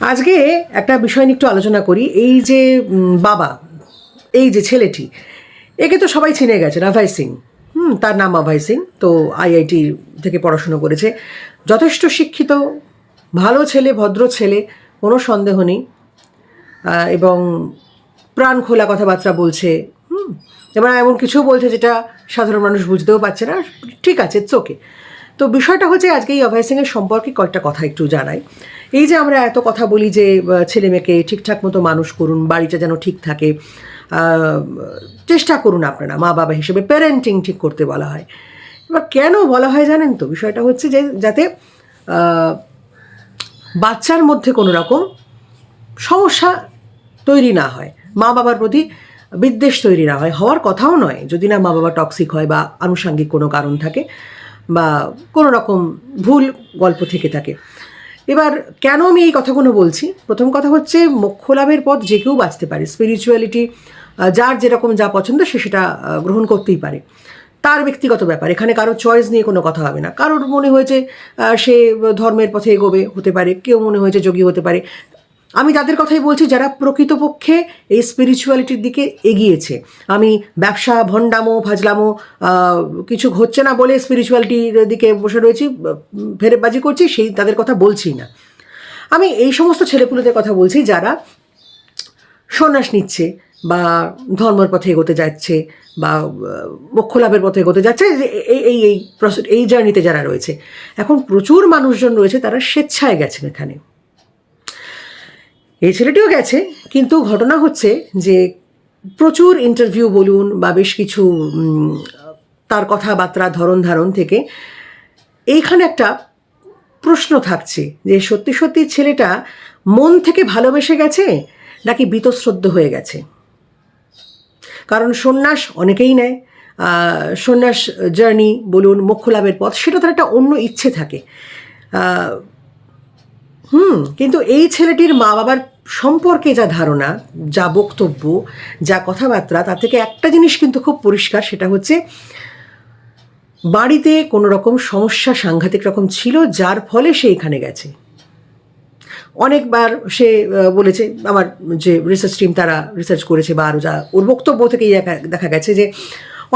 আজকে একটা বিষয় নিয়ে একটু আলোচনা করি। এই যে বাবা, এই যে ছেলেটি, একে তো সবাই চিনে গেছে অভয় সিং। হুম, তার নাম অভয় সিং, তো আইআইটি থেকে পড়াশুনো করেছে। যথেষ্ট শিক্ষিত, ভালো ছেলে, ভদ্র ছেলে, কোনো সন্দেহ নেই। এবং প্রাণ খোলা কথাবার্তা বলছে, হুম, এবার এমন কিছু বলছে যেটা সাধারণ মানুষ বুঝতেও পারছে না। ঠিক আছে চোখে তো বিষয়টা হচ্ছে আজকে এই অভয় সিংয়ের সম্পর্কে কয়েকটা কথা একটু জানাই। এই যে আমরা এত কথা বলি যে ছেলে মেয়েকে ঠিকঠাক মতো মানুষ করুন, বাড়িটা যেন ঠিক থাকে চেষ্টা করুন আপনারা, মা বাবা হিসেবে প্যারেন্টিং ঠিক করতে বলা হয়। এবার কেন বলা হয় জানেন তো? বিষয়টা হচ্ছে যে, যাতে বাচ্চার মধ্যে কোনো রকম সমস্যা তৈরি না হয়, মা বাবার প্রতি বিদ্বেষ তৈরি না হয়, হওয়ার কথাও নয়। যদি না মা বাবা টক্সিক হয় বা আনুষাঙ্গিক কোনো কারণ থাকে বা কোনো রকম ভুল গল্প থেকে থাকে। এবার কেন আমি এই কথাগুলো বলছি? প্রথম কথা হচ্ছে মোক্ষ লাভের পথ যে কেউ বাঁচতে পারে। স্পিরিচুয়ালিটি যার যেরকম যা পছন্দ সে সেটা গ্রহণ করতেই পারে। তার ব্যক্তিগত ব্যাপার। এখানে কারও চয়েস নিয়ে কোনো কথা হবে না। কারোর মনে হয়েছে সে ধর্মের পথে এগোবে, হতে পারে। কেউ মনে হয়েছে যোগী হতে পারে। আমি তাদের কথাই বলছি যারা প্রকৃতপক্ষে এই স্পিরিচুয়ালিটির দিকে এগিয়েছে। আমি ব্যবসা ভণ্ডামো ফাজলামো আহ, কিছু হচ্ছে না বলে স্পিরিচুয়ালিটির দিকে বসে রয়েছি ফেরেবাজি করছি সেই তাদের কথা বলছি না। আমি এই সমস্ত ছেলেপুলেদের কথা বলছি যারা সন্ন্যাস নিচ্ছে বা ধর্মের পথে এগোতে যাচ্ছে বা আহ, মোক্ষ লাভের পথে এগোতে যাচ্ছে এই এই এই এই জার্নিতে যারা রয়েছে। এখন প্রচুর মানুষজন রয়েছে তারা স্বেচ্ছায় গেছেন এখানে। এই ছেলেটিও গেছে, কিন্তু ঘটনা হচ্ছে যে প্রচুর ইন্টারভিউ বলুন বা বেশ কিছু তার কথাবার্তা, ধরন ধারণ থেকে এইখানে একটা প্রশ্ন থাকছে যে সত্যি সত্যি ছেলেটা মন থেকে ভালোবেসে গেছে নাকি বীতশ্রদ্ধ হয়ে গেছে? কারণ সন্ন্যাস অনেকেই নেয় সন্ন্যাস জার্নি বলুন, মোক্ষ লাভের পথ, সেটা তার একটা অন্য ইচ্ছে থাকে। হুম। কিন্তু এই ছেলেটির মা বাবার সম্পর্কে যা ধারণা, যা বক্তব্য, যা কথাবার্তা, তার থেকে একটা জিনিস কিন্তু খুব পরিষ্কার, সেটা হচ্ছে বাড়িতে কোনো রকম সমস্যা সাংঘাতিক রকম ছিল, যার ফলে সে এখানে গেছে। অনেকবার সে বলেছে, আমার যে রিসার্চ টিম তারা রিসার্চ করেছে বা আরও যা, ওর বক্তব্য থেকেই দেখা গেছে যে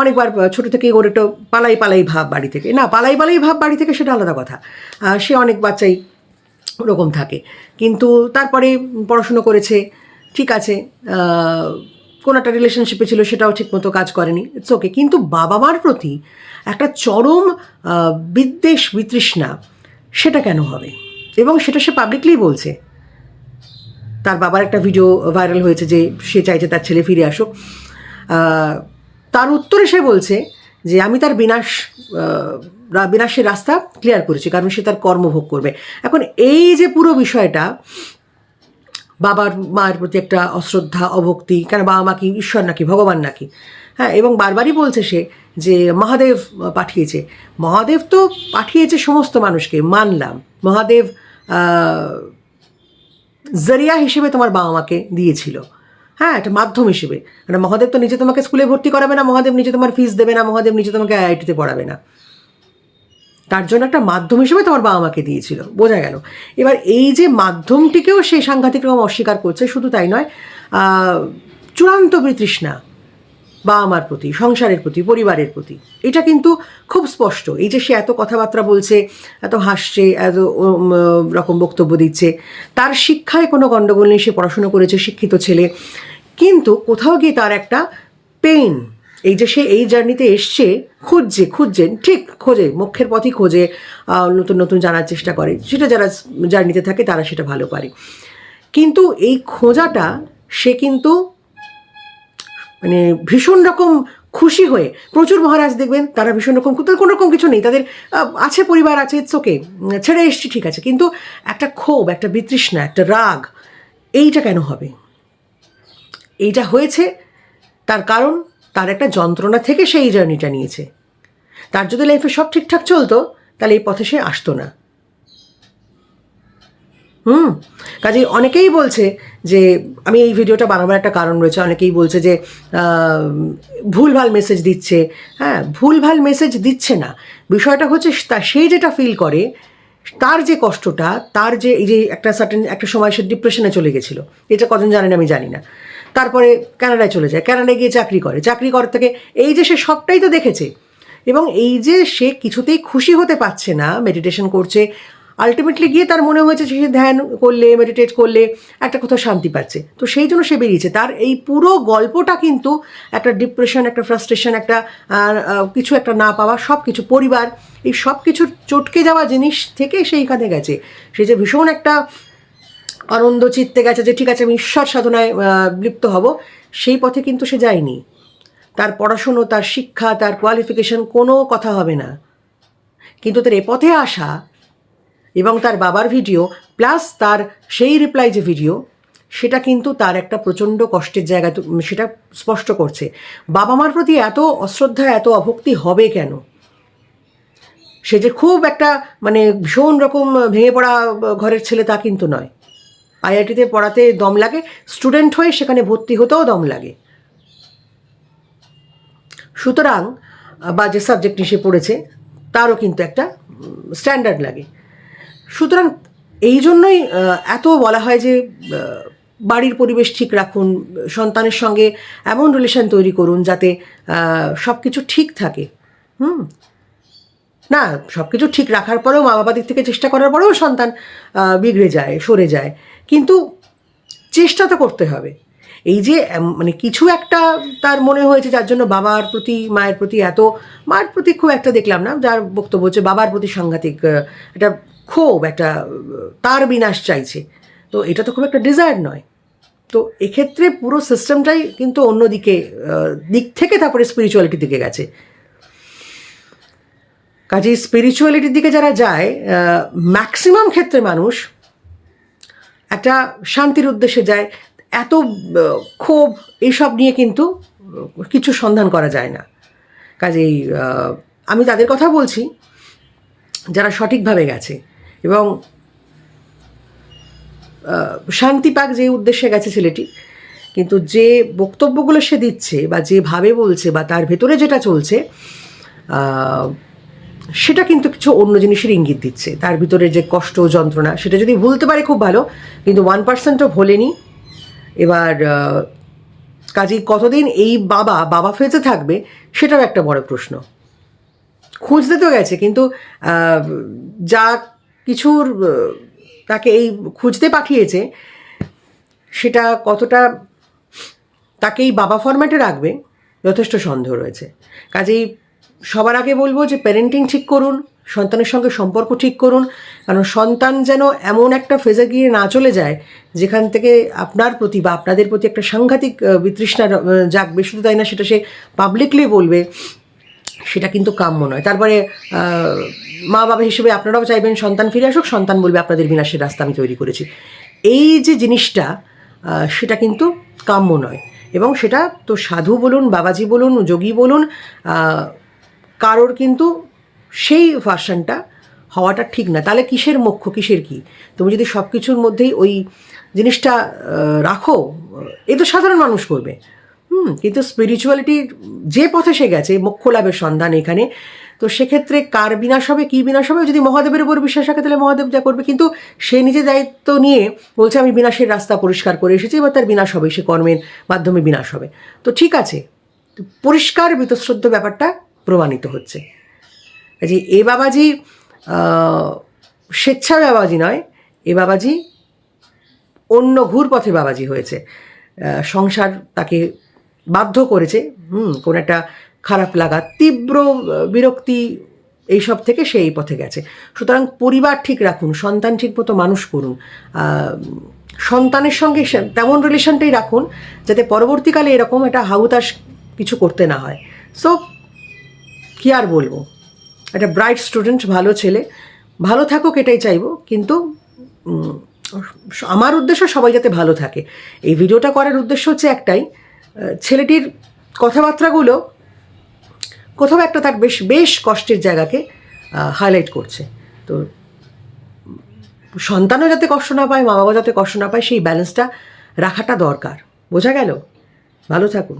অনেকবার ছোট থেকেই ওর একটা পালাই পালাই ভাব বাড়ি থেকে। না, পালাই পালাই ভাব বাড়ি থেকে সেটা আলাদা কথা। সে অনেক বাচ্চাই ওরকম থাকে। কিন্তু তারপরে পড়াশুনো করেছে, ঠিক আছে কোনো একটা রিলেশনশিপে ছিল, সেটাও ঠিকমতো কাজ করেনি ইটস ওকে কিন্তু বাবা মার প্রতি একটা চরম বিদ্বেষ, বিতৃষ্ণা, সেটা কেন হবে? এবং সেটা সে পাবলিকলি বলছে। তার বাবার একটা ভিডিও ভাইরাল হয়েছে যে সে চাইছে তার ছেলে ফিরে আসুক। তার উত্তরে সে বলছে যে আমি তার বিনাশ বিনাশের রাস্তা ক্লিয়ার করেছি, কারণ সে তার কর্মভোগ করবে। এখন এই যে পুরো বিষয়টা, বাবার মায়ের প্রতি একটা অশ্রদ্ধা, অভক্তি, কেন বাবা মা কি, ঈশ্বর নাকি, ভগবান নাকি? হ্যাঁ এবং বারবারই বলছে সে যে মহাদেব পাঠিয়েছে। মহাদেব তো পাঠিয়েছে সমস্ত মানুষকে, মানলাম। মহাদেব জরিয়া হিসেবে তোমার বাবা মাকে দিয়েছিল। হ্যাঁ একটা মাধ্যম হিসেবে। মানে মহাদেব তো নিজে তোমাকে স্কুলে ভর্তি করাবে না, মহাদেব নিজে তোমার ফিস দেবে না, মহাদেব নিজে তোমাকে আইআইটিতে পড়াবে না। তার জন্য একটা মাধ্যম হিসেবে তোমার বাবা মাকে দিয়েছিল, বোঝা গেল। এবার এই যে মাধ্যমটিকেও সে সাংঘাতিক রকম অস্বীকার করছে, শুধু তাই নয় চূড়ান্ত বিতৃষ্ণা বাবা মার প্রতি, সংসারের প্রতি, পরিবারের প্রতি, এটা কিন্তু খুব স্পষ্ট। এই যে সে এত কথাবার্তা বলছে, এত হাসছে, এত রকম বক্তব্য দিচ্ছে, তার শিক্ষায় কোনো গণ্ডগোল নেই, সে পড়াশুনো করেছে, শিক্ষিত ছেলে। কিন্তু কোথাও গিয়ে তার একটা পেইন এই যে সে এই জার্নিতে এসছে, খুঁজছে খুঁজছে, ঠিক খোঁজে মুখ্যের পথই খোঁজে নতুন নতুন জানার চেষ্টা করে। সেটা যারা জার্নিতে থাকে, তারা সেটা ভালো পারে। কিন্তু এই খোঁজাটা সে কিন্তু মানে ভীষণ রকম খুশি হয়ে, প্রচুর মহারাজ দেখবেন, তারা ভীষণ রকম তাদের কোনো রকম কিছু নেই। তাদের আছে, পরিবার আছে ইটস ওকে ছেড়ে এসছি, ঠিক আছে। কিন্তু একটা ক্ষোভ, একটা বিতৃষ্ণা, একটা রাগ, এইটা কেন হবে? এইটা হয়েছে, তার কারণ তার একটা যন্ত্রণা থেকে সেই জার্নিটা নিয়েছে। তার যদি লাইফে সব ঠিকঠাক চলতো, তাহলে এই পথে সে আসতো না। হুম, কাজেই অনেকেই বলছে যে, আমি এই ভিডিওটা বানাবার একটা কারণ রয়েছে, অনেকেই বলছে যে ভুলভাল মেসেজ দিচ্ছে। হ্যাঁ ভুলভাল মেসেজ দিচ্ছে না। বিষয়টা হচ্ছে, তা সে যেটা ফিল করে, তার যে কষ্টটা, তার যে এই যে একটা সার্টেন একটা সময় সে ডিপ্রেশনে চলে গেছিল, এটা কজন জানেন আমি জানি না। তারপরে কানাডায় চলে যায়। কানাডায় গিয়ে চাকরি করে। চাকরি করার থেকে এই যে সে সবটাই তো দেখেছে এবং এই যে সে কিছুতেই খুশি হতে পারছে না মেডিটেশন করছে আলটিমেটলি গিয়ে তার মনে হয়েছে সে ধ্যান করলে মেডিটেট করলে একটা কোথাও শান্তি পাচ্ছে। তো সেই জন্য সে বেরিয়েছে। তার এই পুরো গল্পটা কিন্তু একটা ডিপ্রেশন একটা ফ্রাস্ট্রেশন একটা কিছু একটা না পাওয়া সব কিছু পরিবার, এই সব কিছুর চটকে যাওয়া জিনিস থেকে সেইখানে গেছে। সে যে ভীষণ একটা আনন্দ চিত্তে গেছে যে, ঠিক আছে, আমি ঈশ্বর সাধনায় লিপ্ত হব। সেই পথে কিন্তু সে যায়নি। তার পড়াশুনো, তার শিক্ষা, তার কোয়ালিফিকেশন কোনো কথা হবে না। কিন্তু তার এ পথে আসা এবং তার বাবার ভিডিও প্লাস তার সেই রিপ্লাই যে ভিডিও সেটা কিন্তু তার একটা প্রচণ্ড কষ্টের জায়গা সেটা স্পষ্ট করছে। বাবা মার প্রতি এত অশ্রদ্ধা, এত অভক্তি হবে কেন? সে যে খুব একটা মানে ভীষণ রকম ভেঙে পড়া ঘরের ছেলে তা কিন্তু নয়। আইআইটিতে পড়াতে দম লাগে, স্টুডেন্ট হয়ে সেখানে ভর্তি হতেও দম লাগে। সুতরাং, বা যে সাবজেক্ট নিয়ে সে পড়েছে, তারও কিন্তু একটা স্ট্যান্ডার্ড লাগে। সুতরাং, এই জন্যই এত বলা হয় যে বাড়ির পরিবেশ ঠিক রাখুন, সন্তানের সঙ্গে এমন রিলেশন তৈরি করুন যাতে সব কিছু ঠিক থাকে। হুম? না সব কিছু ঠিক রাখার পরেও মা বাবা দিক থেকে চেষ্টা করার পরেও সন্তান বিগড়ে যায়, সরে যায়। কিন্তু চেষ্টা তো করতে হবে। এই যে মানে কিছু একটা তার মনে হয়েছে যার জন্য বাবার প্রতি, মায়ের প্রতি এত মায়ের প্রতি খুব একটা দেখলাম না, যার বক্তব্য হচ্ছে বাবার প্রতি সাংঘাতিক একটা ক্ষোভ, একটা, তার বিনাশ চাইছে। তো এটা তো খুব একটা ডিজায়ার নয়। তো এক্ষেত্রে পুরো সিস্টেমটাই কিন্তু অন্যদিকে দিক থেকে তারপরে স্পিরিচুয়ালিটির দিকে গেছে। কাজে স্পিরিচুয়ালিটির দিকে যারা যায় ম্যাক্সিমাম ক্ষেত্রে মানুষ একটা শান্তির উদ্দেশ্যে যায়। এত ক্ষোভ, এইসব নিয়ে কিন্তু কিছু সন্ধান করা যায় না। কাজেই আমি তাদের কথা বলছি, যারা সঠিকভাবে গেছে এবং শান্তি পাক যে উদ্দেশ্যে গেছে ছেলেটি, কিন্তু যে বক্তব্যগুলো সে দিচ্ছে বা যেভাবে বলছে বা তার ভেতরে যেটা চলছে সেটা কিন্তু কিছু অন্য জিনিসের ইঙ্গিত দিচ্ছে। তার ভিতরে যে কষ্ট যন্ত্রণা, সেটা যদি ভুলতে পারে খুব ভালো, কিন্তু ওয়ান পার্সেন্টও ভোলেনি। এবার কাজেই কতদিন এই বাবা বাবা ফেজে থাকবে, সেটাও একটা বড় প্রশ্ন। খুঁজতে তো গেছে, কিন্তু যা কিছুর তাকে এই খুঁজতে পাঠিয়েছে, সেটা কতটা তাকেই বাবা ফরম্যাটে রাখবে, যথেষ্ট সন্দেহ রয়েছে। কাজেই সবার আগে বলব যে প্যারেন্টিং ঠিক করুন, সন্তানের সঙ্গে সম্পর্ক ঠিক করুন, কারণ সন্তান যেন এমন একটা ফেজে গিয়ে না চলে যায়, যেখান থেকে আপনার প্রতি বা আপনাদের প্রতি একটা সাংঘাতিক বিতৃষ্ণা জাগবে। শুধু তাই না, সেটা সে পাবলিকলি বলবে, সেটা কিন্তু কাম্য নয়। তারপরে মা বাবা হিসেবে আপনারাও চাইবেন সন্তান ফিরে আসুক, সন্তান বলবে, আপনাদের বিনাশের রাস্তা আমি তৈরি করেছি। এই যে জিনিসটা সেটা কিন্তু কাম্য নয়। এবং সেটা তো সাধু বলুন, বাবাজি বলুন, যোগী বলুন কারোর কিন্তু সেই ভার্সানটা হওয়াটা ঠিক না। তাহলে কিসের মোক্ষ, কিসের কি? তুমি যদি সব কিছুর মধ্যেই ওই জিনিসটা রাখো, এ তো সাধারণ মানুষ করবে। হুম, কিন্তু স্পিরিচুয়ালিটির যে পথে সে গেছে, মোক্ষ লাভের সন্ধান এখানে, তো সেক্ষেত্রে কার বিনাশ হবে, কী বিনাশ হবে? যদি মহাদেবের উপর বিশ্বাস রাখে, তাহলে মহাদেব যা করবে। কিন্তু সে নিজে দায়িত্ব নিয়ে বলছে, আমি বিনাশের রাস্তা পরিষ্কার করে এসেছি, এবার তার বিনাশ হবে, সে কর্মের মাধ্যমে বিনাশ হবে। তো ঠিক আছে, পরিষ্কার, বীতশ্রদ্ধ ব্যাপারটা প্রমাণিত হচ্ছে। যে এ বাবাজি আহ, স্বেচ্ছা বাবাজি নয় এ বাবাজি অন্য ঘুর পথে বাবাজি হয়েছে। সংসার তাকে বাধ্য করেছে। হুম কোন একটা খারাপ লাগা তীব্র বিরক্তি এইসব থেকে সে এই পথে গেছে। সুতরাং পরিবার ঠিক রাখুন সন্তান ঠিক মতো মানুষ করুন। সন্তানের সঙ্গে তেমন রিলেশনটাই রাখুন যাতে পরবর্তীকালে এরকম একটা হাউতাস কিছু করতে না হয়। সো কি আর বলব? একটা ব্রাইট স্টুডেন্ট ভালো ছেলে। ভালো থাকুক, এটাই চাইব। কিন্তু আমার উদ্দেশ্য সবাই যাতে ভালো থাকে। এই ভিডিওটা করার উদ্দেশ্য হচ্ছে একটাই। ছেলেটির কথাবার্তাগুলো কোথাও একটা তার বেশ বেশ কষ্টের জায়গাকে হাইলাইট করছে। তো, সন্তানও যাতে কষ্ট না পায় মা বাবা যাতে কষ্ট না পায়, সেই ব্যালেন্সটা রাখাটা দরকার। বোঝা গেল? ভালো থাকুন।